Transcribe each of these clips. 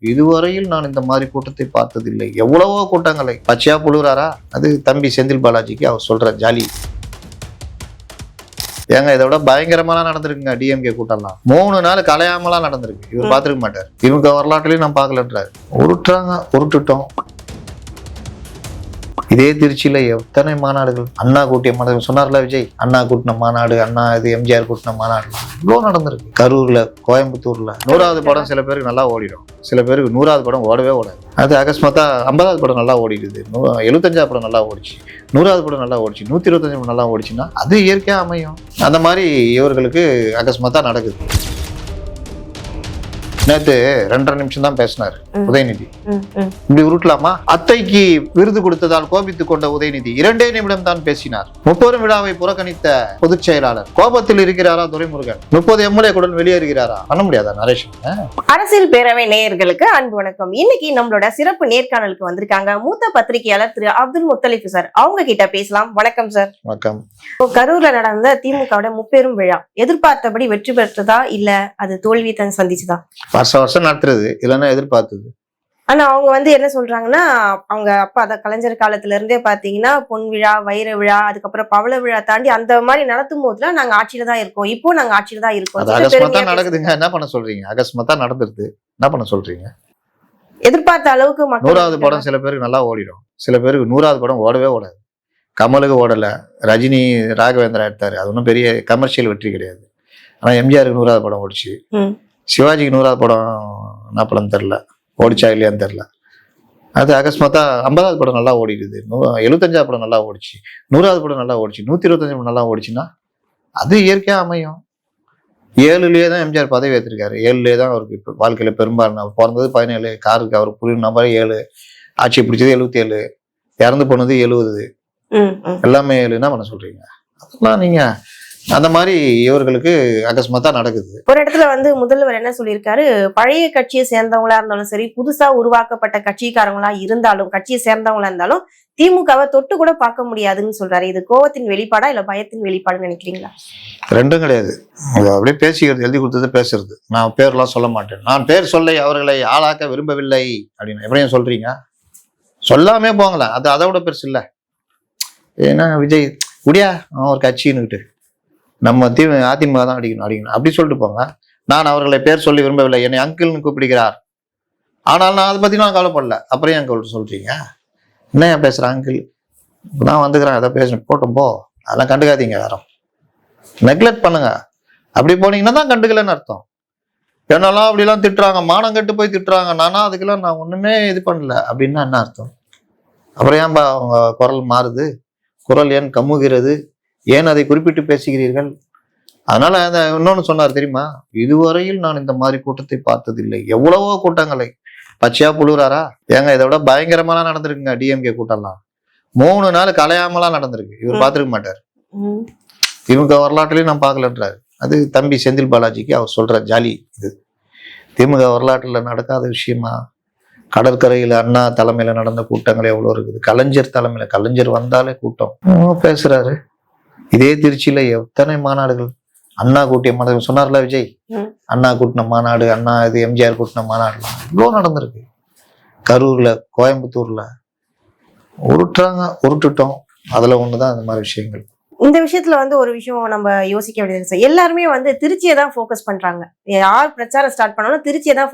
இதுவரையில் நான் இந்த மாதிரி கூட்டத்தை பார்த்ததில்லை. எவ்வளவோ கூட்டங்களை. பச்சையா புழுறாரா அது தம்பி செந்தில் பாலாஜிக்கு அவர் சொல்ற ஜாலி. ஏங்க இதை விட பயங்கரமாலாம் நடந்திருக்குங்க டிஎம்கே கூட்டம்லாம். மூணு நாள் கலையாமலாம் நடந்திருக்கு. இவர். பார்த்திருக்க மாட்டார். திமுக வரலாற்றுலயும் நான் பார்க்கலன்றாரு. உருட்டுறாங்க உருட்டுட்டோம். இதே திருச்சியில் எத்தனை மாநாடுகள்? அண்ணா கூட்டிய மாநாடு. சொன்னார்ல விஜய் அண்ணா கூட்டின மாநாடு அண்ணா இது எம்ஜிஆர் கூட்டின மாநாடு. இவ்வளோ நடந்திருக்கு. கரூரில் கோயம்புத்தூரில். நூறாவது படம் சில பேருக்கு நல்லா ஓடிடும். சில பேருக்கு நூறாவது படம் ஓடவே ஓடாது. அது அகஸ்மாத்தா ஐம்பதாவது படம் நல்லா ஓடிடுது. எழுபத்தஞ்சாவது படம் நல்லா ஓடிச்சு. நூறாவது படம் நல்லா ஓடிச்சு. நூற்றி இருபத்தஞ்சு படம் நல்லா ஓடிச்சுன்னா அது இயற்கையாக அமையும். அந்த மாதிரி இவர்களுக்கு அகஸ்மாத்தா நடக்குது. நேத்து ரெண்டரை நிமிஷம் தான் பேசினாரு. உதயநிதி. இப்படி உருட்டலாமா? அத்தைக்கு விருது கொடுத்ததால் கோபித்துக் கொண்ட உதயநிதி இரண்டே நிமிடம் தான் பேசினார். முப்பெரும் விழாவை புறக்கணித்த பொதுச் செயலாளர் கோபத்தில் இருக்கிறாரா துரைமுருகன்? முப்பது எம்எல்ஏ குடன் வெளியேறுகிறாரா? பண்ண முடியாதா நரேஷன் அரசியல் பேரவை நேயர்களுக்கு அன்பு வணக்கம். இன்னைக்கு நம்மளோட சிறப்பு நேர்காணலுக்கு வந்திருக்காங்க மூத்த பத்திரிகையாளர் திரு அப்துல் முத்தலிஃப் சார். அவங்க கிட்ட பேசலாம். வணக்கம் சார். வணக்கம். கரூர்ல நடந்த திமுகவோட முப்பெரும் விழா எதிர்பார்த்தபடி வெற்றி பெற்றதா இல்ல அது தோல்வி தான் சந்திச்சுதா? வருஷம் வருஷம் நடத்துறது இல்லைன்னா எதிர்பார்த்தது. ஆனா அவங்க வந்து என்ன சொல்றாங்கன்னா அவங்க அப்பா அத கலைஞர் காலத்துல இருந்தே பாத்தீங்கன்னா பொன் விழா வைர விழா அதுக்கப்புறம் பவள விழா தாண்டி அந்த மாதிரி நடத்தும் போதுலாம் நாங்க ஆட்சியில தான் இருக்கோம். இப்போ நாங்க ஆட்சியில தான் இருக்கோம். நடக்குதுங்க. என்ன பண்ண சொல்றீங்க? அகஸ்மாத்தா நடந்துருது. என்ன பண்ண சொல்றீங்க? எதிர்பார்த்த அளவுக்கு நூறாவது படம் சில பேருக்கு நல்லா ஓடிடும். சில பேருக்கு நூறாவது படம் ஓடவே ஓடாது. கமலுக்கு ஓடல. ரஜினி ராகவேந்திரா எடுத்தாரு. அது ஒன்றும் பெரிய கமர்ஷியல் வெற்றி கிடையாது. ஆனா எம்ஜிஆருக்கு நூறாவது படம் ஓடிச்சு. சிவாஜிக்கு நூறாவது படம் என்ன படம் தெரில ஓடிச்சா இல்லையான்னு தெரில அது அகஸ்மாத்தா ஐம்பதாவது படம் நல்லா ஓடிடுது. நூ எழுபத்தஞ்சாவது படம் நல்லா ஓடிச்சு. நூறாவது படம் நல்லா ஓடிச்சு. நூற்றி இருபத்தஞ்சு படம் நல்லா ஓடிச்சுன்னா அது இயற்கையாக அமையும். ஏழுலேயே தான் எம்ஜிஆர் பதவி ஏற்றிருக்காரு ஏழுலேயே தான் அவருக்கு இப்போ வாழ்க்கையில் பெரும்பாலும் அவர் பிறந்தது பதினேழு காருக்கு அவர் புரியும் நம்பர் ஏழு. ஆட்சி பிடிச்சது எழுபத்தி ஏழு இறந்து போனது எழுபது. எல்லாமே ஏழு. என்ன பண்ண சொல்றீங்க? அதெல்லாம் நீங்க அந்த மாதிரி இவர்களுக்கு அகஸ்மாத்தா நடக்குது. ஒரு இடத்துல வந்து முதல்வர் என்ன சொல்லியிருக்காரு? பழைய கட்சியை சேர்ந்தவங்களா இருந்தாலும் சரி புதுசா உருவாக்கப்பட்ட கட்சிக்காரங்களா இருந்தாலும் கட்சியை சேர்ந்தவங்களா இருந்தாலும் திமுகவை தொட்டு கூட பார்க்க முடியாதுன்னு சொல்றாரு. இது கோவத்தின் வெளிப்பாடா இல்ல பயத்தின் வெளிப்பாடுன்னு நினைக்கிறீங்களா? ரெண்டும் கிடையாது. அப்படியே பேசிக்கிறது எழுதி கொடுத்தது பேசுறது. நான் பேர்லாம் சொல்ல மாட்டேன். நான் பேர் சொல்லை அவர்களை ஆளாக்க விரும்பவில்லை அப்படின்னு. எப்படியும் சொல்றீங்க? சொல்லாமே போங்களேன் அது அதை விட பெருசு இல்லை. ஏன்னா விஜய் முடியா அவன் ஒரு கட்சின்னுக்கிட்டு. நம்ம தி அதிமுக தான் அடிக்கணும் அடிக்கணும். அப்படி சொல்லிட்டு போங்க. நான் அவர்களை பேர் சொல்லி விரும்பவில்லை. என்னை அங்கிள்னு கூப்பிடுகிறார். ஆனால் நான் அதை பற்றி நான் கவலைப்படல. அப்புறம் ஏன் கவலை சொல்கிறீங்க என்ன ஏன் பேசுகிறேன் அங்கிள்? நான் வந்துக்கிறேன். எதை பேசணும். போட்டும் போ. அதெல்லாம் கண்டுக்காதீங்க யாரும் நெக்லெக்ட் பண்ணுங்க. அப்படி போனீங்கன்னா தான் கண்டுக்கலன்னு அர்த்தம். என்னெல்லாம் அப்படிலாம் திட்டுறாங்க. மானம் கட்டு போய் திட்டுறாங்க. நானா அதுக்கெல்லாம் நான் ஒன்றுமே இது பண்ணல. அப்படின்னா என்ன அர்த்தம்? அப்புறம் ஏன்பா அவங்க குரல் மாறுது? குரல் ஏன் கம்முகிறது? ஏன் அதை குறிப்பிட்டு பேசுகிறீர்கள்? அதனால அந்த இன்னொன்னு சொன்னார் தெரியுமா? இதுவரையில் நான் இந்த மாதிரி கூட்டத்தை பார்த்ததில்லை. எவ்வளவோ கூட்டங்களை. பச்சையா புழுறாரா ஏங்க இதை விட பயங்கரமாலாம் நடந்திருக்குங்க டிஎம்கே கூட்டம்லாம். மூணு நாள் கலையாமலாம் நடந்திருக்கு. இவர். பார்த்திருக்க மாட்டார். திமுக வரலாற்றுலயும் நான் பார்க்கலன்றாரு. அது தம்பி செந்தில் பாலாஜிக்கு அவர் சொல்ற ஜாலி இது. திமுக வரலாற்றுல நடக்காத விஷயமா? கடற்கரையில் அண்ணா தலைமையில நடந்த கூட்டங்கள் எவ்வளவு இருக்குது? கலைஞர் தலைமையில. கலைஞர் வந்தாலே கூட்டம். பேசுறாரு. இதே திருச்சியில எத்தனை மாநாடுகள்? அண்ணா கூட்டிய மாநாடு சொன்னார்ல விஜய். அண்ணா கூட்டின மாநாடு அண்ணா இது எம்ஜிஆர் கூட்டின மாநாடுலாம் இவ்வளோ நடந்திருக்கு. கரூர்ல கோயம்புத்தூர்ல உருட்டுறாங்க உருட்டுட்டோம். அதுல ஒண்ணுதான் இந்த மாதிரி விஷயங்கள். இந்த விஷயத்துல வந்து ஒரு விஷயம் நம்ம யோசிக்க வேண்டியது சார். எல்லாருமே வந்து திருச்சியை தான் ஃபோக்கஸ் பண்றாங்க. யார் பிரச்சாரம் ஸ்டார்ட் பண்ணாலும் திருச்சியை தான்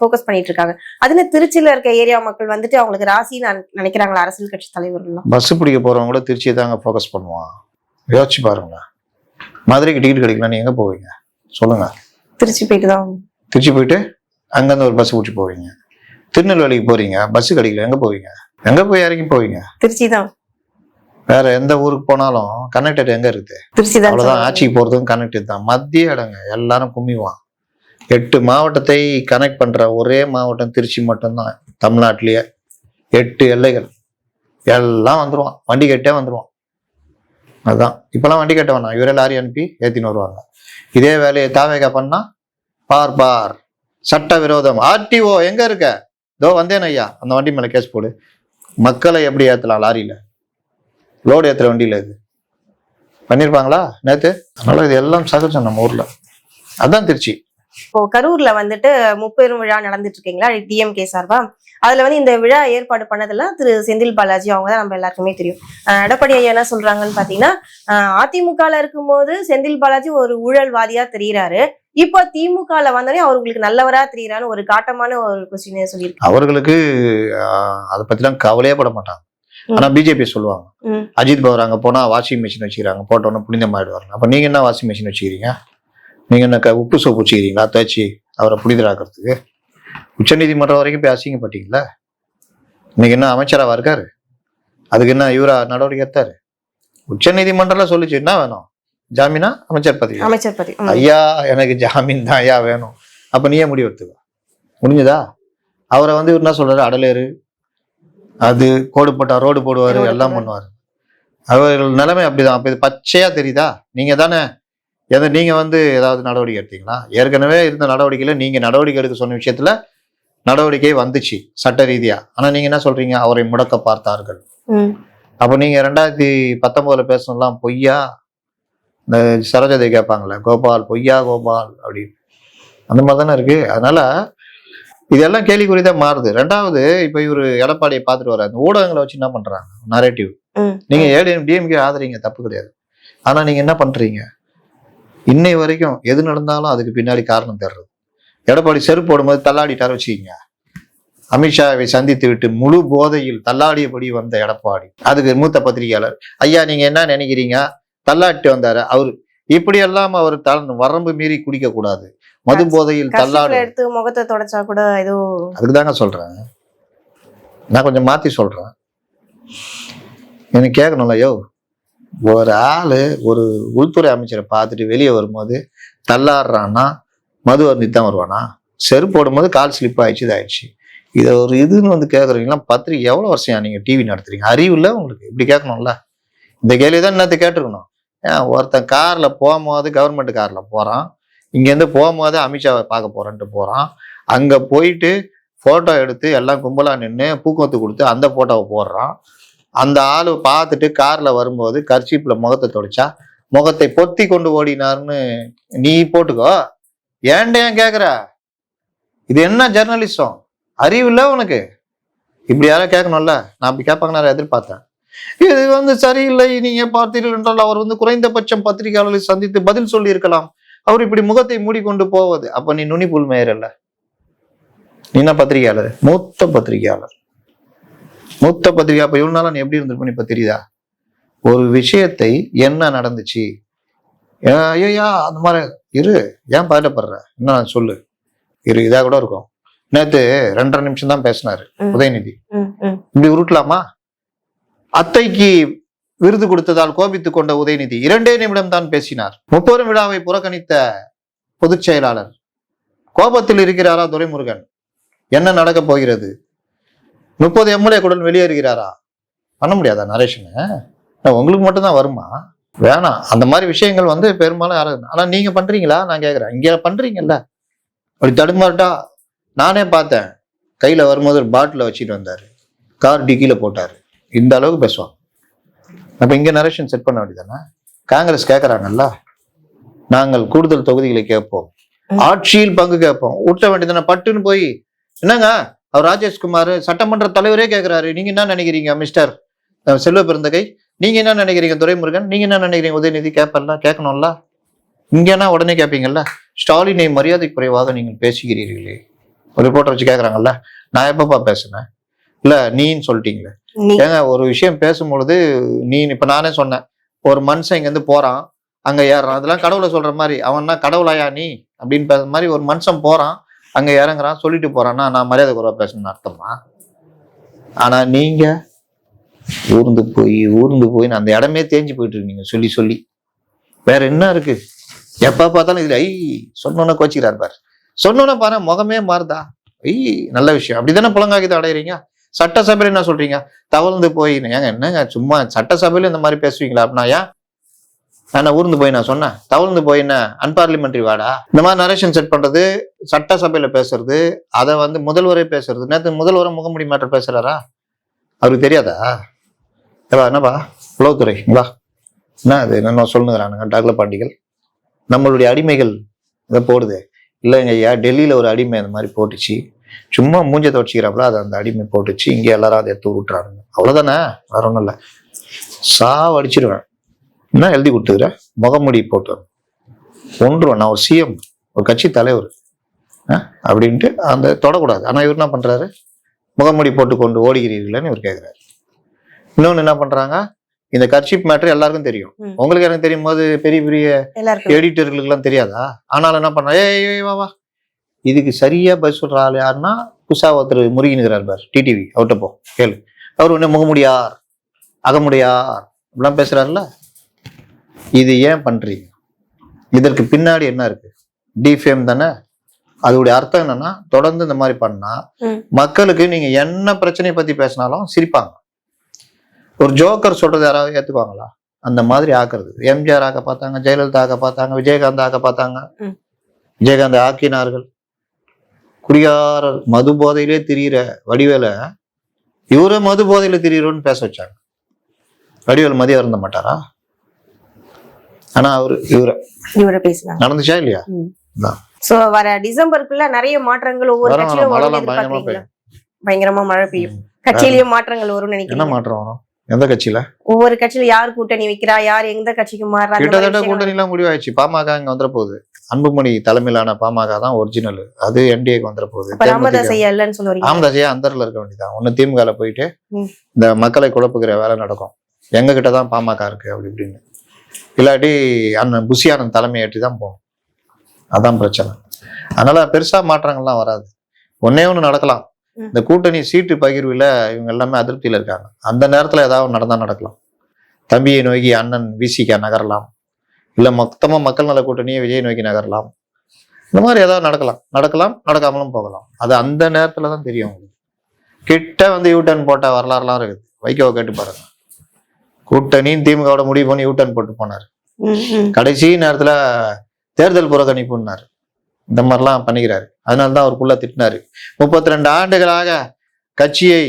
ஃபோக்கஸ் பண்ணிட்டு இருக்காங்க. அதுன்னு திருச்சியில இருக்க ஏரியா மக்கள் வந்துட்டு அவங்களுக்கு ராசின்னு நினை- நினைக்கிறாங்களா அரசியல் கட்சி தலைவர்கள்லாம்? பஸ் பிடிக்க போறவங்க கூட திருச்சியை தாங்க ஃபோக்கஸ் பண்ணுவான். யோசிச்சு பாருங்க மதுரைக்கு டிக்கெட் கிடைக்கல நீ எங்க போவீங்க? சொல்லுங்க. திருச்சி போயிட்டு தான் திருச்சி போயிட்டு அங்கேருந்து ஒரு பஸ் பிடிச்சி போவீங்க. திருநெல்வேலிக்கு போறீங்க. பஸ் கிடைக்கல. எங்க போவீங்க? எங்க போய் இறங்கி போவீங்க? திருச்சி தான். வேற எந்த ஊருக்கு போனாலும் கனெக்டட் எங்க இருக்குது? திருச்சி தான் அவ்வளவுதான். சொல்றாங்க. ஆட்சிக்கு போறதும் கனெக்டட் தான். மத்திய இடங்க. எல்லாரும் கும்மிவான் எட்டு மாவட்டத்தை கனெக்ட் பண்ற ஒரே மாவட்டம் திருச்சி மட்டும்தான். தமிழ்நாட்டிலேயே எட்டு எல்லைகள். எல்லாம் வந்துருவான். வண்டி கட்டே வந்துருவான். அதுதான் இப்போலாம் வண்டி கட்ட வேணாம் இவரே லாரி அனுப்பி ஏற்றின்னு வருவாங்க. இதே வேலையை தாவேகா பண்ணா பார் பார். சட்ட விரோதம் ஆர்டிஓ எங்க இருக்க? இதோ வந்தேன் ஐயா. அந்த வண்டி மேலே கேஸ் போடு. மக்களை எப்படி ஏற்றலாம் லாரியில்? லோடு ஏற்றுற வண்டியில் இது. பண்ணியிருப்பாங்களா நேற்று அதனால இது எல்லாம் சகஜம் நம்ம ஊரில். அதான் திருச்சி. இப்போ கரூர்ல வந்துட்டு முப்பெரும் விழா நடந்துட்டு இருக்கீங்களா? டிஎம்கே சார்பா? அதுல வந்து இந்த விழா ஏற்பாடு பண்ணதெல்லாம் திரு செந்தில் பாலாஜி அவங்க தான் நம்ம எல்லாருக்குமே தெரியும். எடப்பாடி ஐயா என்ன சொல்றாங்கன்னு பாத்தீங்கன்னா அஹ் அதிமுகல இருக்கும்போது செந்தில் பாலாஜி ஒரு ஊழல்வாதியா தெரியுறாரு. இப்போ திமுகல வந்தோடனே அவங்களுக்கு நல்லவரா தெரியுறான்னு ஒரு காட்டமான ஒரு கொஸ்டின் சொல்லியிருக்காங்க அவர்களுக்கு அதை பத்திலாம் கவலையே பட மாட்டாங்க. ஆனா பிஜேபி சொல்லுவாங்க. அஜித் பவர் அங்க போனா வாஷிங் மிஷின் வச்சுக்கிறாங்க போட்டோன்னு புனிதமாயிடுவாங்க அப்ப நீங்க என்ன வாஷிங் மிஷின் வச்சுக்கிறீங்க? நீங்க என்ன உப்பு சோப்பு வச்சுக்கிறீங்களா தேய்ச்சி அவரை புனிதராக்கிறதுக்கு உச்சநீதிமன்றம் வரைக்கும் போய் அசிங்கப்பட்டீங்களா இன்னைக்கு என்ன அமைச்சராவா இருக்காரு? அதுக்கு என்ன இவரா நடவடிக்கை எடுத்தாரு? உச்சநீதிமன்றம்ல சொல்லிச்சு என்ன வேணும்? ஜாமீனா? அமைச்சர் பதவி அமைச்சர் பத்தி ம். ஐயா எனக்கு ஜாமீன் தான் ஐயா வேணும். அப்ப நீயே முடிவு எடுத்துக்கோ. முடிஞ்சதா? அவரை வந்து இவர் என்ன சொல்றாரு? அடலேரு அது கோடு போட்டா ரோடு போடுவாரு எல்லாம். பண்ணுவாரு. அவர்கள் நிலைமை அப்படிதான். அப்ப இது பச்சையா தெரியுதா? நீங்க தானே எதை நீங்க வந்து ஏதாவது நடவடிக்கை எடுத்தீங்களா? ஏற்கனவே இருந்த நடவடிக்கையில நீங்க நடவடிக்கை எடுக்க சொன்ன விஷயத்துல நடவடிக்கை வந்துச்சு சட்ட ரீதியா. ஆனா நீங்க என்ன சொல்றீங்க? அவரை முடக்க பார்த்தார்கள். அப்போ நீங்க ரெண்டாயிரத்தி பத்தொன்பதுல பேசணும்லாம் பொய்யா? இந்த சரோஜதை கேட்பாங்களே கோபால் பொய்யா கோபால் அப்படின்னு அந்த மாதிரி தானே இருக்கு. அதனால இதெல்லாம் கேள்விக்குறிதான் மாறுது. ரெண்டாவது இப்ப இவரு எடப்பாடியை பார்த்துட்டு வர்றாரு. இந்த ஊடகங்களை வச்சு என்ன பண்றாங்க? நரேட்டிவ் ம். நீங்க ஏடிஎம் டிஎம்கே ஆதரிங்க தப்பு கிடையாது. ஆனா நீங்க என்ன பண்றீங்க? இன்னை வரைக்கும் எது நடந்தாலும் அதுக்கு பின்னாடி காரணம் தேடுறது. எடப்பாடி செருப்பு போடும்போது தள்ளாடிட்டார் வச்சுக்கிங்க. அமித்ஷாவை சந்தித்து விட்டு முழு போதையில் தள்ளாடியபடி வந்த எடப்பாடி. அதுக்கு மூத்த பத்திரிகையாளர் ஐயா நீங்க என்ன நினைக்கிறீங்க? தள்ளாட்டி வந்தாரு. அவர் இப்படி எல்லாம் அவர் தன் வரம்பு மீறி குடிக்க கூடாது. மது போதையில் தள்ளாடு. எடுத்து முகத்தை தொடச்சா கூட ஏதோ அதுக்கு தாங்க சொல்றேன். நான் கொஞ்சம் மாத்தி சொல்றேன். எனக்கு கேட்கணும்ல யோ. ஒரு ஆள் ஒரு உள்துறை அமைச்சரை பார்த்துட்டு வெளியே வரும்போது தள்ளாடுறான்னா மது அருந்தி தான் வருவானா? செருப்பு போடும்போது கால் ஸ்லிப் ஆயிடுச்சு இதாயிடுச்சு. இதை ஒரு இதுன்னு வந்து கேட்குறீங்களா பத்திரிக்கை எவ்வளோ வருஷம் நீங்கள் டிவி நடத்துறீங்க? அறிவு இல்லை உங்களுக்கு? இப்படி கேட்கணும்ல? இந்த கேள்வி தான் நேற்று கேட்டிருக்கணும். ஏன்? ஒருத்தன் காரில் போகும்போது கவர்மெண்ட் காரில் போகிறான் இங்கேருந்து போகும்போது அமித்ஷாவை பார்க்க போகிறேன்ட்டு போகிறான் அங்கே போயிட்டு ஃபோட்டோ எடுத்து எல்லாம் கும்பலாக நின்று பூக்கொத்து கொடுத்து அந்த ஃபோட்டோவை போடுறான். அந்த ஆள் பார்த்துட்டு காரில் வரும்போது கர்ச்சீப்ல முகத்தை தொடச்சா முகத்தை பொத்தி கொண்டு ஓடினார்னு நீ போட்டுக்கோ. ஏன்டா ஏன் கேட்குற இது என்ன ஜெர்னலிசம் அறிவு இல்லை உனக்கு. இப்படி யாரும் கேட்கணும்ல நான் அப்படி கேட்பாங்க நான் எதிர்பார்த்தேன். இது வந்து சரியில்லை. நீங்க பார்த்தீர்கள் என்றால் அவர் வந்து குறைந்தபட்சம் பத்திரிகையாளர்களை சந்தித்து பதில் சொல்லி இருக்கலாம் அவர் இப்படி முகத்தை மூடிக்கொண்டு போவது. அப்ப நீ நுனி புல் மேயர் நீ என்ன பத்திரிகையாளர்? மூத்த பத்திரிகையாளர். மூத்த பத்திரிகை அப்ப இவ்வளவு நாளா நீ எப்படி இருந்திருப்ப இப்ப தெரியுதா? ஒரு விஷயத்தை என்ன நடந்துச்சு? ஐயா அந்த மாதிரி இரு. ஏன் பதட்டப்படுற என்ன சொல்லு. இரு இதா கூட இருக்கும். நேத்து ரெண்டரை நிமிஷம் தான் பேசினாரு. உதயநிதி. இப்படி உருட்டலாமா? அத்தைக்கு விருது கொடுத்ததால் கோபித்துக் கொண்ட உதயநிதி இரண்டே நிமிடம் தான் பேசினார். முப்பெரும் விழாவை புறக்கணித்த பொதுச் செயலாளர் கோபத்தில் இருக்கிறாரா துரைமுருகன்? என்ன நடக்க போகிறது? முப்பது எம்எல்ஏ குடன் வெளியேறுகிறாரா? பண்ண முடியாதா நரேஷனு உங்களுக்கு மட்டும்தான் வருமா? வேணாம். அந்த மாதிரி விஷயங்கள் வந்து பெரும்பாலும் யாரும் ஆனா நீங்க பண்றீங்களா? நான் கேக்குறேன். இங்க பண்றீங்கல்ல? அப்படி தடுமாறிட்டா நானே பார்த்தேன். கையில வரும்போது ஒரு பாட்டில வச்சுட்டு வந்தாரு. கார் டிக்கில போட்டாரு. இந்த அளவுக்கு பேசுவாங்க அப்ப இங்க நரேஷன் செட் பண்ண வேண்டியதானே காங்கிரஸ் கேக்குறாங்கல்ல? நாங்கள் கூடுதல் தொகுதிகளை கேட்போம். ஆட்சியில் பங்கு கேட்போம். ஊட்ட வேண்டியதானே பட்டுன்னு போய். என்னங்க? அவர் ராஜேஷ்குமார் சட்டமன்ற தலைவரே கேக்குறாரு. நீங்க என்ன நினைக்கிறீங்க மிஸ்டர்? செல்வ பெருந்தகை நீங்க என்ன நினைக்கிறீங்க துரைமுருகன்? நீங்க என்ன நினைக்கிறீங்க உதயநிதி கேட்பல்ல கேட்கணும்ல இங்கன்னா உடனே கேட்பீங்கல்ல ஸ்டாலினை மரியாதை குறைவாக நீங்கள் பேசுகிறீர்களே. ஒரு ரிப்போர்ட்டர் வச்சு கேக்குறாங்கல்ல? நான் எப்பப்பா பேசுனேன்? இல்ல நீன்னு சொல்லிட்டீங்களே. ஏங்க ஒரு விஷயம் பேசும்பொழுது நீ இப்ப நானே சொன்னேன். ஒரு மனுஷன் இங்க இருந்து போறான் அங்க ஏறுறான். அதெல்லாம் கடவுளை சொல்ற மாதிரி அவன்னா கடவுளாயா நீ? அப்படின்னு பேசுற மாதிரி ஒரு மனுஷன் போறான். அங்கே இறங்குறான் சொல்லிட்டு போறான்னா நான் மரியாதை குறைவா பேசணும்னு அர்த்தமா? ஆனா நீங்க ஊர்ந்து போய் ஊர்ந்து போய் அந்த இடமே தேஞ்சு போயிட்டு இருக்கீங்க சொல்லி சொல்லி. வேற என்ன இருக்கு? எப்ப பார்த்தாலும் இதுல ஐ சொன்னோன்னே கோச்சிக்கிறார் பாரு. சொன்னோன்னே பாரு முகமே மாறுதா? ஐ நல்ல விஷயம். அப்படிதானே புலங்காக்கிதான் அடையிறீங்க? சட்டசபையில் என்ன சொல்றீங்க? தவழ்ந்து போய் ஏங்க என்னங்க சும்மா சட்டசபையில இந்த மாதிரி பேசுவீங்களா? அப்படின்னா ஏன் நான் ஊர்ந்து போய் நான் சொன்னேன். தவிர்ந்து போய் என்ன? அன்பார்லிமெண்ட்ரி வாடா இந்த மாதிரி நரேஷன் செட் பண்ணுறது சட்டசபையில் பேசுறது அதை வந்து முதல்வரே பேசுறது. நேற்று முதல்வரை முகமுடி மேட்டர் பேசுறாரா? அவருக்கு தெரியாதா? ஏவா என்னப்பா? உளவுத்துறை வா. என்ன அது என்ன சொல்லுங்கிறானுங்க டாக்ல பாண்டிகள் நம்மளுடைய அடிமைகள் இதை போடுது. இல்லைங்க ஐயா டெல்லியில் ஒரு அடிமை அந்த மாதிரி போட்டுச்சு. சும்மா மூஞ்ச துவச்சிக்கிறாப்புல அதை அந்த அடிமை போட்டுச்சு. இங்கே எல்லாரும் அதை எடுத்து விட்டுறாங்க அவ்வளோதானே வேற ஒன்றும் இல்லை. சாவடிச்சிருவேன். என்ன எழுதி கொடுத்துக்கிறேன் முகமுடி போட்டு ஒன்றுவேன் நான் ஒரு சிஎம் ஒரு கட்சி தலைவர்? அப்படின்ட்டு அந்த தொடக்கூடாது. ஆனால் இவர் என்ன பண்ணுறாரு முகமுடி போட்டு கொண்டு ஓடுகிறீர்கள்னு இவர் கேட்குறாரு இன்னொன்று என்ன பண்ணுறாங்க இந்த கட்சிப் மேட்ரு எல்லாருக்கும் தெரியும். உங்களுக்கு எனக்கு தெரியும்? போது பெரிய பெரிய எல்லாருக்கும். எடிட்டர்களுக்கெல்லாம் தெரியாதா? ஆனாலும் என்ன பண்ணா ஏய் வா வா. இதுக்கு சரியா பதில் சொல்ற ஆள் யாருன்னா புதுசா ஒருத்தர் முருகினுக்கிறார் பார் டிடிவி அவர்கிட்ட போ கேளு. அவர் ஒண்ணு முகமுடியார் அகமுடியார் இப்படிலாம் பேசுறாருல்ல? இது ஏன் பண்றீங்க? இதற்கு பின்னாடி என்ன இருக்கு? டிஃபேம் தானே? அதோடைய அர்த்தம் என்னன்னா தொடர்ந்து இந்த மாதிரி பண்ணா. மக்களுக்கு நீங்க என்ன பிரச்சனையை பத்தி பேசினாலும் சிரிப்பாங்க. ஒரு ஜோக்கர் சொல்றது யாராவது ஏத்துக்குவாங்களா? அந்த மாதிரி ஆக்குறது. எம்ஜிஆர் ஆக்க பார்த்தாங்க ஜெயலலிதா ஆக்க பார்த்தாங்க விஜயகாந்த் ஆக்க பார்த்தாங்க. விஜயகாந்த் ஆக்கினார்கள். குடியாரர் மது போதையிலே திரியிற வடிவேல இவரே மது போதையில திரியிறோன்னு பேச வச்சாங்க. வடிவேல் மதியம் இருந்த மாட்டாரா? ஆனா அவரு இவர. இவரை பேசுனாங்க நடந்துச்சா இல்லையா. சோ வர டிசம்பருக்குள்ள நிறைய மாற்றங்கள் ஒவ்வொரு கட்சியிலும் வரும். பயங்கரமா மழை பெய்யும். கட்சியிலயும் மாற்றங்கள் வரும்னு என்ன நினைக்கிறேன் மாற்றம் வரும்? எந்த கட்சியில? ஒவ்வொரு கட்சியில யார் கூட்டணி வைக்கிறா? யார் எந்த கட்சிக்கு மாறுறா? கிட்டத்தட்ட கூட்டணி எல்லாம் முடிவாயிடுச்சு. பாமக இங்க வந்துட போகுது அன்புமணி தலைமையிலான பாமக தான் ஒரிஜினல் அது என்டிஏக்கு வந்துட போகுது ஐயா இல்லைன்னு சொல்லுவீங்க. ராமதாஸையே அந்தரில் இருக்க வேண்டியதான் ஒண்ணு திமுகல போயிட்டு. இந்த மக்களை குழப்புகிற வேலை நடக்கும். எங்க கிட்ட தான் பாமக இருக்கு அப்படி இப்படின்னு. இல்லாட்டி அண்ணன் புசி ஆனந்த் தலைமை ஏற்றி தான் போகணும். அதான் பிரச்சனை. அதனால பெருசா மாற்றங்கள்லாம் வராது. ஒன்னே ஒண்ணு நடக்கலாம். இந்த கூட்டணி சீட்டு பகிர்வுல இவங்க எல்லாமே அதிருப்தியில இருக்காங்க. அந்த நேரத்துல ஏதாவது நடந்தா நடக்கலாம். தம்பியை நோக்கி அண்ணன் விசிக நகரலாம். இல்ல மொத்தமா மக்கள் நல கூட்டணியை விஜய் நோக்கி நகரலாம். இந்த மாதிரி ஏதாவது நடக்கலாம். நடக்கலாம் நடக்காமலும் போகலாம். அது அந்த நேரத்துல தான் தெரியும். உங்களுக்கு கிட்ட வந்து யூட்டர்ன் போட்ட வரலாறுலாம் இருக்குது. வைகோவை கேட்டு பாருங்க. கூட்டணியும் திமுகவோட முடிவு பண்ணி யூட்டர்ன் போட்டு போனார். கடைசி நேரத்துல தேர்தல் புறக்கணிப்புன்னாரு இந்த மாதிரிலாம் பண்ணிக்கிறாரு. அதனால தான் அவருக்குள்ள திட்டினாரு. முப்பத்தி ரெண்டு ஆண்டுகளாக கட்சியை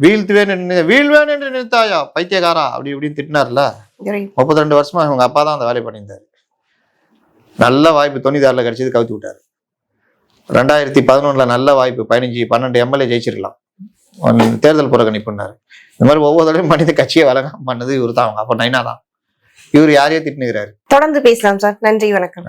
வீழ்த்துவேன் என்று வீழ்வேன் என்று நினைத்தாயா? பைத்தியக்காரா? அப்படி இப்படின்னு திட்டினார்ல. முப்பத்தி ரெண்டு வருஷமா இவங்க அப்பா தான் அந்த வேலையை பண்ணியிருந்தாரு. நல்ல வாய்ப்பு தொண்ணூத்தாறுல கிடைச்சது கவுத்தி விட்டாரு. ரெண்டாயிரத்தி பதினொன்றுல நல்ல வாய்ப்பு பதினஞ்சு பன்னெண்டு எம்எல்ஏ ஜெயிச்சிருக்கலாம் ஒன்னு தேர்தல் புறக்கணிப்புன்னாரு இந்த மாதிரி ஒவ்வொரு தடவையும் மனித கட்சியை வழங்காம பண்ணது இவர் தான் அவங்க. அப்ப நைனா தான் இவர் யாரையே திட்டுனுகிறாரு தொடர்ந்து பேசலாம் சார். நன்றி வணக்கம்.